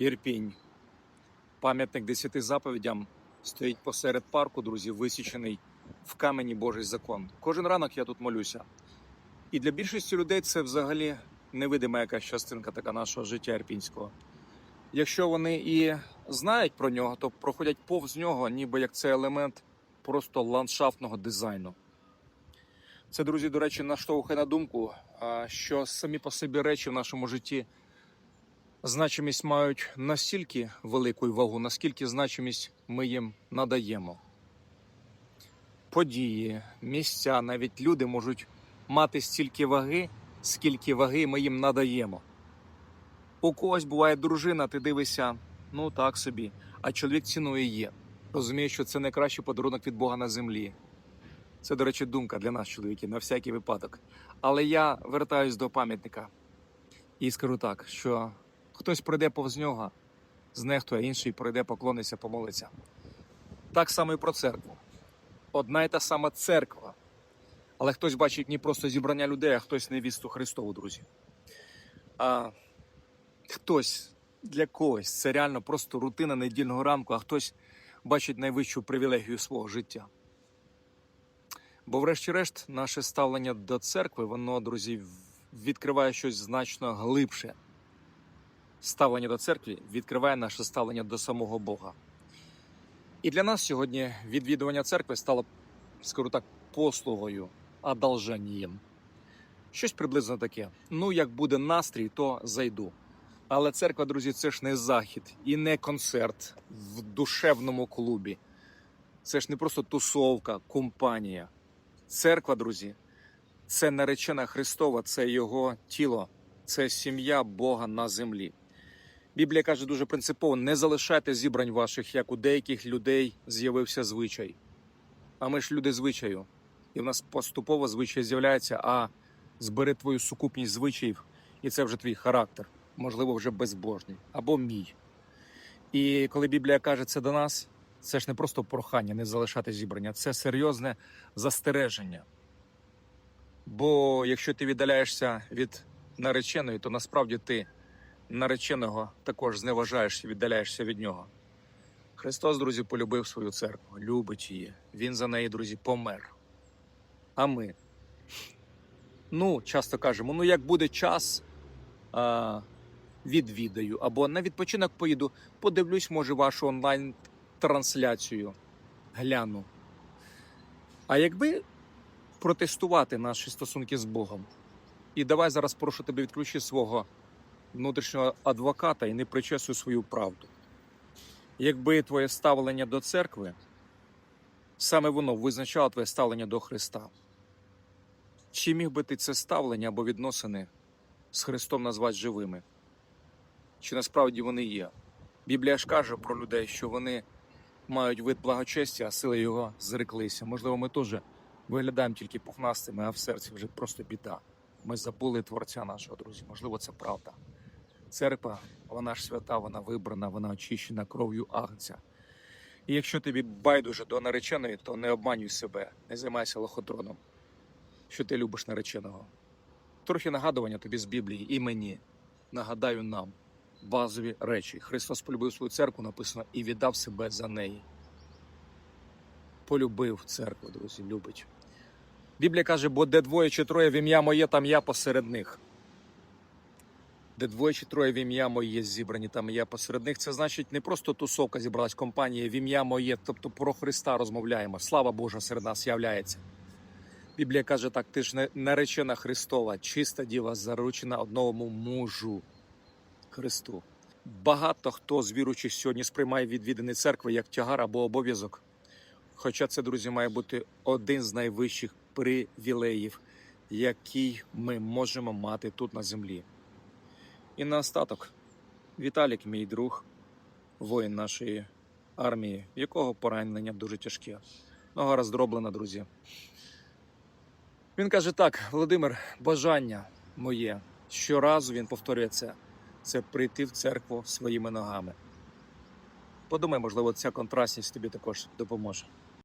Ірпінь. Пам'ятник десяти заповідям стоїть посеред парку, друзі, висічений в камені Божий закон. Кожен ранок я тут молюся. І для більшості людей це взагалі невидима якась частинка така нашого життя ірпінського. Якщо вони і знають про нього, то проходять повз нього, ніби як це елемент просто ландшафтного дизайну. Це, друзі, до речі, наштовхує на думку, що самі по собі речі в нашому житті значимість мають настільки велику вагу, наскільки значимість ми їм надаємо. Події, місця, навіть люди можуть мати стільки ваги, скільки ваги ми їм надаємо. У когось буває дружина, ти дивишся, ну так собі, а чоловік цінує її. Розуміє, що це найкращий подарунок від Бога на землі. Це, до речі, думка для нас, чоловіків, на всякий випадок. Але я вертаюсь до пам'ятника і скажу так, що хтось пройде повз нього, знехтує, інший пройде, поклониться, помолиться. Так само і про церкву. Одна і та сама церква. Але хтось бачить не просто зібрання людей, а хтось невісту Христову, друзі. А хтось для когось це реально просто рутина недільного ранку, а хтось бачить найвищу привілегію свого життя. Бо, врешті-решт, наше ставлення до церкви, воно, друзі, відкриває щось значно глибше. Ставлення до церкви відкриває наше ставлення до самого Бога. І для нас сьогодні відвідування церкви стало, скажу так, послугою, одолженням. Щось приблизно таке. Ну, як буде настрій, то зайду. Але церква, друзі, це ж не захід і не концерт в душевному клубі. Це ж не просто тусовка, компанія. Церква, друзі, це наречена Христова, це його тіло, це сім'я Бога на землі. Біблія каже дуже принципово: не залишайте зібрань ваших, як у деяких людей з'явився звичай. А ми ж люди звичаю. І в нас поступово звичай з'являється, а збери твою сукупність звичаїв, і це вже твій характер, можливо, вже безбожний або мій. І коли Біблія каже це до нас, це ж не просто прохання не залишати зібрання, це серйозне застереження. Бо якщо ти віддаляєшся від нареченої, то насправді ти нареченого також зневажаєш і віддаляєшся від нього. Христос, друзі, полюбив свою церкву, любить її. Він за неї, друзі, помер. А ми. Ну, часто кажемо: ну, як буде час, а, відвідаю, або на відпочинок поїду, подивлюсь, може, вашу онлайн-трансляцію. Гляну. А якби протестувати наші стосунки з Богом, і давай зараз прошу тебе відключи свого внутрішнього адвоката і не причесуй свою правду. Якби твоє ставлення до церкви, саме воно визначало твоє ставлення до Христа. Чи міг би ти це ставлення або відносини з Христом назвати живими? Чи насправді вони є? Біблія ж каже про людей, що вони мають вид благочестя, а сили його зреклися. Можливо, ми теж виглядаємо тільки пухнастими, а в серці вже просто біда. Ми забули Творця нашого, друзі. Можливо, це правда. Церква, вона ж свята, вона вибрана, вона очищена кров'ю агнця. І якщо тобі байдуже до нареченої, то не обманюй себе, не займайся лохотроном, що ти любиш нареченого. Трохи нагадування тобі з Біблії і мені. Нагадаю нам базові речі. Христос полюбив свою церкву, написано, і віддав себе за неї. Полюбив церкву, друзі, любить. Біблія каже, бо де двоє чи троє в ім'я моє, там я посеред них. Де двоє чи троє в ім'я моє зібрані, там я посеред них. Це значить не просто тусовка зібралась компанія в ім'я моє, тобто про Христа розмовляємо. Слава Божа серед нас являється. Біблія каже так: ти ж наречена Христова, чиста діва, заручена одному мужу Христу. Багато хто з віруючих сьогодні сприймає відвідини церкви як тягар або обов'язок. Хоча це, друзі, має бути один з найвищих привілеїв, який ми можемо мати тут на землі. І наостаток, Віталік, мій друг, воїн нашої армії, якого поранення дуже тяжке. Нога роздроблена, друзі. Він каже так: Володимир, бажання моє. Щоразу він повторює це. Це прийти в церкву своїми ногами. Подумай, можливо, ця контрастність тобі також допоможе.